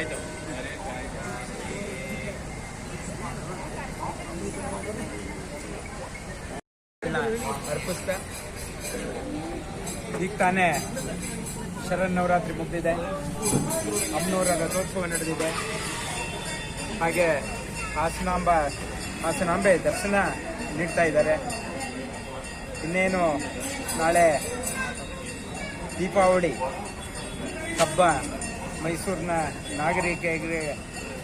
ಆಯ್ತು. ಅರ್ಪಿಸ್ತಾ. ಈಗ ತಾನೇ ಶರನ್ನವರಾತ್ರಿ ಮುಗ್ದಿದೆ. ಅಮ್ಮನವರ ರಥೋತ್ಸವ ನಡೆದಿದೆ. ಹಾಗೆ ಹಾಸನಾಂಬ, ಹಾಸನಾಂಬೆ ದರ್ಶನ ನೀಡ್ತಾ ಇದ್ದಾರೆ. ಇನ್ನೇನು ನಾಳೆ ದೀಪಾವಳಿ ಹಬ್ಬ. ಮೈಸೂರಿನ ನಾಗರಿಕರಿಗೆ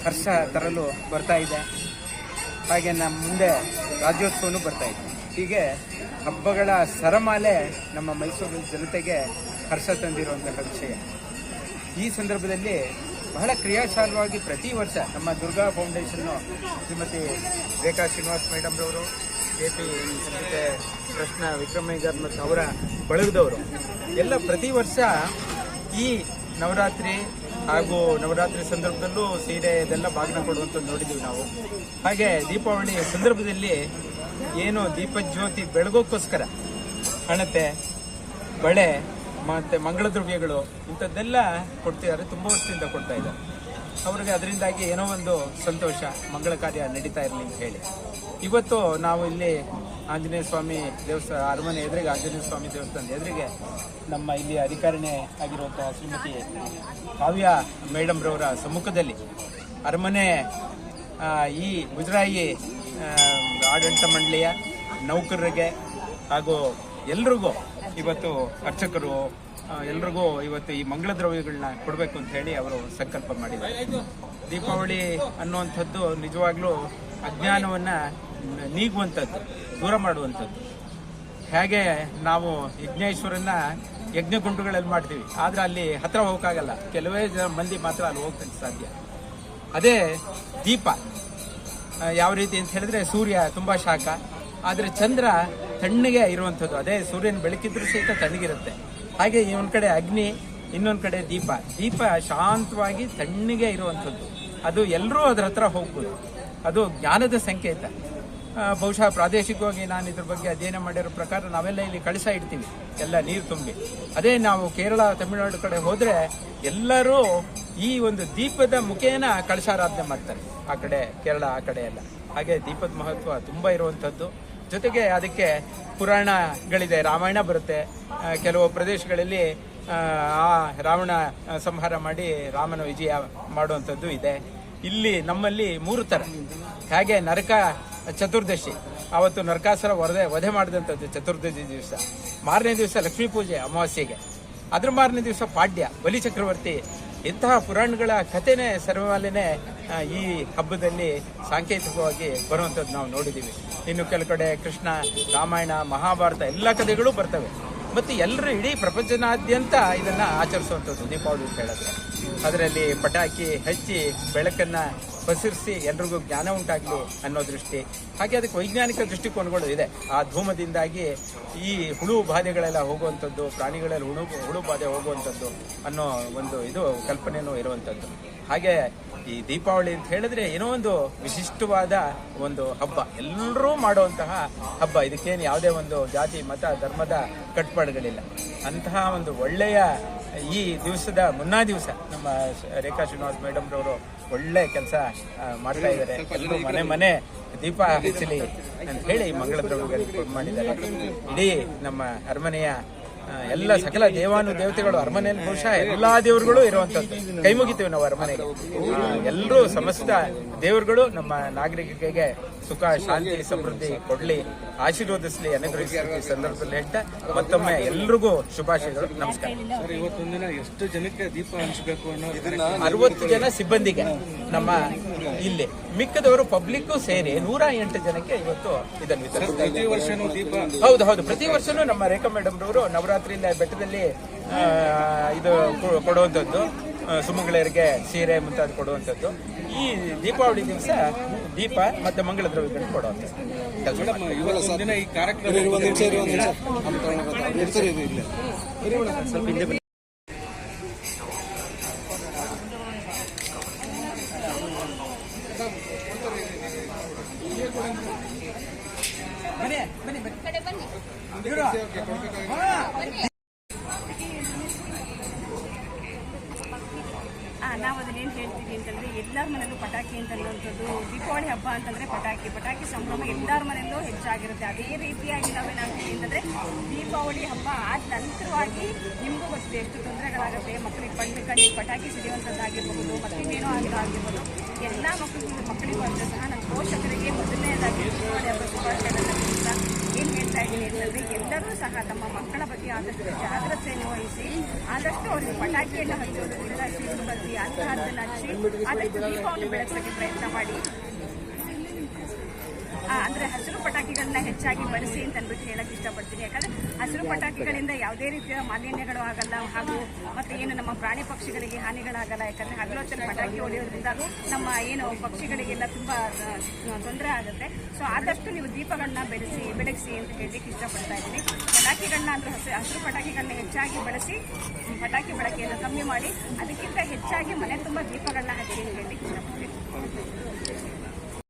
ಹರ್ಷ ತರಲು ಬರ್ತಾ ಇದೆ. ಹಾಗೆ ನಮ್ಮ ಮುಂದೆ ರಾಜ್ಯೋತ್ಸವನೂ ಬರ್ತಾ ಇದೆ. ಹೀಗೆ ಹಬ್ಬಗಳ ಸರಮಾಲೆ ನಮ್ಮ ಮೈಸೂರಿನ ಜನತೆಗೆ ಹರ್ಷ ತಂದಿರುವಂತಹ ವಿಷಯ. ಈ ಸಂದರ್ಭದಲ್ಲಿ ಬಹಳ ಕ್ರಿಯಾಶಾಲವಾಗಿ ಪ್ರತಿ ವರ್ಷ ನಮ್ಮ ದುರ್ಗಾ ಫೌಂಡೇಶನ್ನು ಶ್ರೀಮತಿ ರೇಖಾ ಶ್ರೀನಿವಾಸ್ ಮೇಡಮ್ರವರು ಎ ಪಿ ಸಂಹಿತೆ ಕೃಷ್ಣ ವಿಕ್ರಮಯ್ಯಗರ್ ಮತ್ತು ಅವರ ಬಳಗದವರು ಎಲ್ಲ ಪ್ರತಿ ವರ್ಷ ಈ ನವರಾತ್ರಿ ಹಾಗೂ ನವರಾತ್ರಿ ಸಂದರ್ಭದಲ್ಲೂ ಸೀರೆ ಇದೆಲ್ಲ ಬಾಗಿನ ಕೊಡುವಂಥದ್ದು ನೋಡಿದ್ದೀವಿ ನಾವು. ಹಾಗೆ ದೀಪಾವಳಿ ಸಂದರ್ಭದಲ್ಲಿ ಏನು ದೀಪಜ್ಯೋತಿ ಬೆಳಗೋಕ್ಕೋಸ್ಕರ, ಹಣತೆ, ಬಳೆ, ಮತ್ತೆ ಮಂಗಳ ದ್ರವ್ಯಗಳು ಇಂಥದ್ದೆಲ್ಲ ಕೊಡ್ತಿದ್ದಾರೆ, ತುಂಬ ವರ್ಷದಿಂದ ಕೊಡ್ತಾ ಇದ್ದಾರೆ ಅವ್ರಿಗೆ ಅದರಿಂದಾಗಿ ಏನೋ ಒಂದು ಸಂತೋಷ, ಮಂಗಳ ಕಾರ್ಯ ನಡೀತಾ ಇರಲಿ ಅಂತ ಹೇಳಿ. ಇವತ್ತು ನಾವು ಇಲ್ಲಿ ಆಂಜನೇಯ ಸ್ವಾಮಿ ದೇವಸ್ಥಾನ, ಅರಮನೆ ಎದುರಿಗೆ ಆಂಜನೇಯ ಸ್ವಾಮಿ ದೇವಸ್ಥಾನದ ಎದುರಿಗೆ ನಮ್ಮ ಇಲ್ಲಿ ಅಧಿಕಾರಿಣಿ ಆಗಿರುವಂತಹ ಶ್ರೀಮತಿ ಕಾವ್ಯ ಮೇಡಮ್ರವರ ಸಮ್ಮುಖದಲ್ಲಿ ಅರಮನೆ ಈ ಮುಜರಾಯಿ ಆಡಳಿತ ಮಂಡಳಿಯ ನೌಕರರಿಗೆ ಹಾಗೂ ಎಲ್ರಿಗೂ ಇವತ್ತು ಅರ್ಚಕರು ಎಲ್ರಿಗೂ ಇವತ್ತು ಈ ಮಂಗಳ ದ್ರವ್ಯಗಳನ್ನ ಕೊಡಬೇಕು ಅಂತ ಹೇಳಿ ಅವರು ಸಂಕಲ್ಪ ಮಾಡಿದ್ದಾರೆ. ದೀಪಾವಳಿ ಅನ್ನುವಂಥದ್ದು ನಿಜವಾಗ್ಲೂ ಅಜ್ಞಾನವನ್ನ ನೀಗುವಂಥದ್ದು, ದೂರ ಮಾಡುವಂಥದ್ದು. ಹೇಗೆ ನಾವು ಯಜ್ಞೇಶ್ವರನ್ನ ಯಜ್ಞಗುಂಡುಗಳಲ್ಲಿ ಮಾಡ್ತೀವಿ. ಆದರೆ ಅಲ್ಲಿ ಹತ್ರ ಹೋಗೋಕ್ಕಾಗಲ್ಲ. ಕೆಲವೇ ಜನ ಮಂದಿ ಮಾತ್ರ ಅಲ್ಲಿ ಹೋಗ್ತಕ್ಕೆ ಸಾಧ್ಯ. ಅದೇ ದೀಪ. ಯಾವ ರೀತಿ ಅಂತ ಹೇಳಿದ್ರೆ ಸೂರ್ಯ ತುಂಬ ಶಾಖ. ಆದರೆ ಚಂದ್ರ ತಣ್ಣಗೆ ಇರುವಂಥದ್ದು. ಅದೇ ಸೂರ್ಯನ ಬೆಳಕಿದ್ರೂ ಸಹಿತ ತಣ್ಣಗಿರುತ್ತೆ. ಹಾಗೆ ಒಂದು ಕಡೆ ಅಗ್ನಿ, ಇನ್ನೊಂದು ಕಡೆ ದೀಪ. ದೀಪ ಶಾಂತವಾಗಿ ತಣ್ಣಗೆ ಇರುವಂಥದ್ದು. ಅದು ಎಲ್ಲರೂ ಅದ್ರ ಹತ್ರ ಹೋಗ್ಬೋದು. ಅದು ಜ್ಞಾನದ ಸಂಕೇತ. ಬಹುಶಃ ಪ್ರಾದೇಶಿಕವಾಗಿ ನಾನು ಇದ್ರ ಬಗ್ಗೆ ಅಧ್ಯಯನ ಮಾಡಿರೋ ಪ್ರಕಾರ ನಾವೆಲ್ಲ ಇಲ್ಲಿ ಕಳಿಸ ಇಡ್ತೀವಿ. ಎಲ್ಲ ನೀರು ತುಂಬಿ. ಅದೇ ನಾವು ಕೇರಳ, ತಮಿಳುನಾಡು ಕಡೆ ಹೋದರೆ ಎಲ್ಲರೂ ಈ ಒಂದು ದೀಪದ ಮುಖೇನ ಕಳಶಾರಾಧನೆ ಮಾಡ್ತಾರೆ. ಆ ಕಡೆ ಕೇರಳ, ಆ ಕಡೆ ಎಲ್ಲ. ಹಾಗೆ ದೀಪದ ಮಹತ್ವ ತುಂಬ ಇರುವಂಥದ್ದು. ಜೊತೆಗೆ ಅದಕ್ಕೆ ಪುರಾಣಗಳಿದೆ. ರಾಮಾಯಣ ಬರುತ್ತೆ. ಕೆಲವು ಪ್ರದೇಶಗಳಲ್ಲಿ ಆ ರಾವಣ ಸಂಹಾರ ಮಾಡಿ ರಾಮನ ವಿಜಯ ಮಾಡುವಂಥದ್ದು ಇದೆ. ಇಲ್ಲಿ ನಮ್ಮಲ್ಲಿ ಮೂರು ಥರ. ಹಾಗೆ ನರಕ ಚತುರ್ದಶಿ. ಅವತ್ತು ನರಕಾಸುರ ವರದೆ, ವಧೆ ಮಾಡಿದಂಥದ್ದು ಚತುರ್ದಶಿ ದಿವಸ. ಮಾರನೇ ದಿವಸ ಲಕ್ಷ್ಮೀ ಪೂಜೆ ಅಮಾವಾಸ್ಯೆಗೆ. ಅದ್ರ ಮಾರನೇ ದಿವಸ ಪಾಡ್ಯ, ಬಲಿ ಚಕ್ರವರ್ತಿ. ಇಂತಹ ಪುರಾಣಗಳ ಕಥೆನೇ ಸರ್ವಮಾಲೆನೇ ಈ ಹಬ್ಬದಲ್ಲಿ ಸಾಂಕೇತಿಕವಾಗಿ ಬರುವಂಥದ್ದು ನಾವು ನೋಡಿದ್ದೀವಿ ಇನ್ನು ಕೆಲವು ಕಡೆ ಕೃಷ್ಣ, ರಾಮಾಯಣ, ಮಹಾಭಾರತ ಎಲ್ಲ ಕಥೆಗಳು ಬರ್ತವೆ. ಮತ್ತು ಎಲ್ಲರೂ ಇಡೀ ಪ್ರಪಂಚನಾದ್ಯಂತ ಇದನ್ನು ಆಚರಿಸುವಂಥದ್ದು ದೀಪಾವಳಿ ಅಂತ ಹೇಳಿದ್ರೆ. ಅದರಲ್ಲಿ ಪಟಾಕಿ ಹಚ್ಚಿ ಬೆಳಕನ್ನು ಪಸರಿಸಿ ಎಲ್ರಿಗೂ ಜ್ಞಾನ ಉಂಟಾಗಲಿ ಅನ್ನೋ ದೃಷ್ಟಿ. ಹಾಗೆ ಅದಕ್ಕೆ ವೈಜ್ಞಾನಿಕ ದೃಷ್ಟಿಕೋನಗಳು ಇದೆ. ಆ ಧೂಮದಿಂದಾಗಿ ಈ ಹುಳು ಬಾಧೆಗಳೆಲ್ಲ ಹೋಗುವಂಥದ್ದು, ಪ್ರಾಣಿಗಳಲ್ಲಿ ಹುಳು ಹುಳು ಬಾಧೆ ಹೋಗುವಂಥದ್ದು ಅನ್ನೋ ಒಂದು ಇದು ಕಲ್ಪನೆಯೂ ಇರುವಂಥದ್ದು. ಹಾಗೆ ಈ ದೀಪಾವಳಿ ಅಂತ ಹೇಳಿದ್ರೆ ಏನೋ ಒಂದು ವಿಶಿಷ್ಟವಾದ ಒಂದು ಹಬ್ಬ. ಎಲ್ಲರೂ ಮಾಡುವಂತಹ ಹಬ್ಬ. ಇದಕ್ಕೇನು ಯಾವುದೇ ಒಂದು ಜಾತಿ, ಮತ, ಧರ್ಮದ ಕಟ್ಪಾಡುಗಳಿಲ್ಲ. ಅಂತಹ ಒಂದು ಒಳ್ಳೆಯ ಈ ದಿವಸದ ಮುನ್ನಾ ದಿವಸ ನಮ್ಮ ರೇಖಾ ಶ್ರೀನಿವಾಸ್ ಮೇಡಮ್ ರವರು ಒಳ್ಳೆ ಕೆಲಸ ಮಾಡ್ತಾ ಇದ್ದಾರೆ. ಎಲ್ಲರೂ ಮನೆ ಮನೆ ದೀಪ ಹಚ್ಚಲಿ ಅಂತ ಹೇಳಿ ಮಂಗಳ ದ್ರವ್ಯಗಳಿಗೆ ಮಾಡಿದ್ದಾರೆ. ಇಡೀ ನಮ್ಮ ಅರಮನೆಯ ಎಲ್ಲ ಸಕಲ ದೇವಾನು ದೇವತೆಗಳು ಅರಮನೆಯಲ್ಲಿ ಬಹುಶಃ ಎಲ್ಲಾ ದೇವರುಗಳು ಇರುವಂತದ್ದು ಕೈ ಮುಗಿತೀವಿ ನಾವು ಅರಮನೆಗೆ. ಎಲ್ಲರೂ ಸಮಸ್ತ ದೇವರುಗಳು ನಮ್ಮ ನಾಗರಿಕರಿಗೆ ಸುಖ, ಶಾಂತಿ, ಸಮೃದ್ಧಿ ಕೊಡ್ಲಿ, ಆಶೀರ್ವದಿಸ್ಲಿ ಈ ಸಂದರ್ಭದಲ್ಲಿ ಹೇಳ್ತಾ ಮತ್ತೊಮ್ಮೆ ಎಲ್ರಿಗೂ ಶುಭಾಶಯಗಳು. ನಮಸ್ಕಾರ. ಇವತ್ತೊಂದಿನ ಎಷ್ಟು ಜನಕ್ಕೆ ದೀಪ ಹಂಚಬೇಕು ಅನ್ನೋ ಅರವತ್ತು ಜನ ಸಿಬ್ಬಂದಿಗೆ ನಮ್ಮ ಇಲ್ಲಿ ಮಿಕ್ಕದವರು ಪಬ್ಲಿಕ್ ಸೇರಿ ನೂರ ಎಂಟು ಜನಕ್ಕೆ ಇವತ್ತು ಇದನ್ನು ಹೌದು ಹೌದು. ಪ್ರತಿ ವರ್ಷನೂ ನಮ್ಮ ರೇಖಾ ಮೇಡಮ್ ರವರು ನವರಾತ್ರಿ ಬೆಟ್ಟದಲ್ಲಿ ಇದು ಕೊಡುವಂಥದ್ದು ಸುಮಂಗಳರಿಗೆ ಸೀರೆ ಮುಂತಾದ ಕೊಡುವಂಥದ್ದು. ಈ ದೀಪಾವಳಿ ದಿವಸ ದೀಪ ಮತ್ತೆ ಮಂಗಳ ದ್ರವ್ಯಗಳನ್ನು ಕೊಡುವಂಥದ್ದು. ಬನ್ನಿ. ಬನ್ನಿ ಬನ್ನಿ ಕಡೆ ಬನ್ನಿ. ಇವ್ರು. ಹಾ. ಬನ್ನಿ. ಎಲ್ಲರ ಮನೆಯಲ್ಲೂ ಪಟಾಕಿ ಅಂತ ಅನ್ನುವಂಥದ್ದು ದೀಪಾವಳಿ ಹಬ್ಬ ಅಂತಂದ್ರೆ ಪಟಾಕಿ. ಪಟಾಕಿ ಸಂಭ್ರಮ ಎಲ್ಲರ ಮನೆಯಲ್ಲೂ ಹೆಚ್ಚಾಗಿರುತ್ತೆ. ಅದೇ ರೀತಿಯಾಗಿ ನಾವೇನಾಗ್ತೀವಿ ಅಂತಂದ್ರೆ ದೀಪಾವಳಿ ಹಬ್ಬ ಆದ ನಂತರವಾಗಿ ನಿಮಗೂ ಗೊತ್ತಿದೆ ಎಷ್ಟು ತೊಂದರೆಗಳಾಗುತ್ತೆ ಮಕ್ಕಳಿಗೆ ಕಣ್ಣು ಕಣ್ಣಿಗೆ ಪಟಾಕಿ ಸಿಡಿಯುವಂಥದ್ದಾಗಿರ್ಬಹುದು ಮತ್ತಿನ್ನೇನೋ ಆಗಿರೋ ಆಗಿರ್ಬೋದು, ಎಲ್ಲ ಮಕ್ಕಳಿಗೂ ಮಕ್ಕಳಿಗೂ ಅಂತ ಸಹ ನಮ್ಮ ಪೋಷಕರಿಗೆ ಮೊದಲನೇದಾಗಿ ದೀಪಾವಳಿ ಹಬ್ಬ ಶುಭಾಶಯಗಳನ್ನ ಏನು ಹೇಳ್ತಾ ಇದ್ದೀನಿ ಅಂತಂದ್ರೆ ಎಲ್ಲರೂ ಸಹ ತಮ್ಮ ಮಕ್ಕಳ ಬಗ್ಗೆ ಆದಷ್ಟು ಜಾಗ್ರತೆಯನ್ನು ವಹಿಸಿ, ಆದಷ್ಟು ಅವರಿಗೆ ಪಟಾಕಿಯನ್ನು ಹಚ್ಚೋದ್ರಿಂದ ಶೀಘ್ರಬತ್ತಿ ಅಂತಹದ್ದನ್ನು ಹಚ್ಚಿ ಆದಷ್ಟು ದೀಪವನ್ನು ಬೆಳೆಸೋಕ್ಕೆ ಪ್ರಯತ್ನ ಮಾಡಿ. ಅಂದ್ರೆ ಹಸಿರು ಪಟಾಕಿಗಳನ್ನ ಹೆಚ್ಚಾಗಿ ಬಳಸಿ ಅಂತ ಅಂದ್ಬಿಟ್ಟು ಹೇಳಕ್ ಇಷ್ಟಪಡ್ತೀನಿ. ಯಾಕಂದ್ರೆ ಹಸಿರು ಪಟಾಕಿಗಳಿಂದ ಯಾವುದೇ ರೀತಿಯ ಮಾಲಿನ್ಯಗಳು ಆಗಲ್ಲ ಹಾಗೂ ಮತ್ತೆ ಏನು ನಮ್ಮ ಪ್ರಾಣಿ ಪಕ್ಷಿಗಳಿಗೆ ಹಾನಿಗಳಾಗಲ್ಲ. ಯಾಕಂದ್ರೆ ಹಗಲೊತ್ತಲ್ಲಿ ಪಟಾಕಿ ಹೊಡೆಯೋದ್ರಿಂದ ನಮ್ಮ ಏನು ಪಕ್ಷಿಗಳಿಗೆಲ್ಲ ತುಂಬಾ ತೊಂದರೆ ಆಗುತ್ತೆ. ಸೊ ಆದಷ್ಟು ನೀವು ದೀಪಗಳನ್ನ ಬೆಳೆಸಿ ಬೆಳಗಿಸಿ ಅಂತ ಹೇಳಲಿಕ್ಕೆ ಇಷ್ಟಪಡ್ತಾ ಇದ್ದೀನಿ. ಪಟಾಕಿಗಳನ್ನ ಅಂದ್ರೆ ಹಸಿ ಹಸಿರು ಪಟಾಕಿಗಳನ್ನ ಹೆಚ್ಚಾಗಿ ಬಳಸಿ ಪಟಾಕಿ ಬಳಕೆಯನ್ನು ಕಮ್ಮಿ ಮಾಡಿ ಅದಕ್ಕಿಂತ ಹೆಚ್ಚಾಗಿ ಮನೆ ತುಂಬ ದೀಪಗಳನ್ನ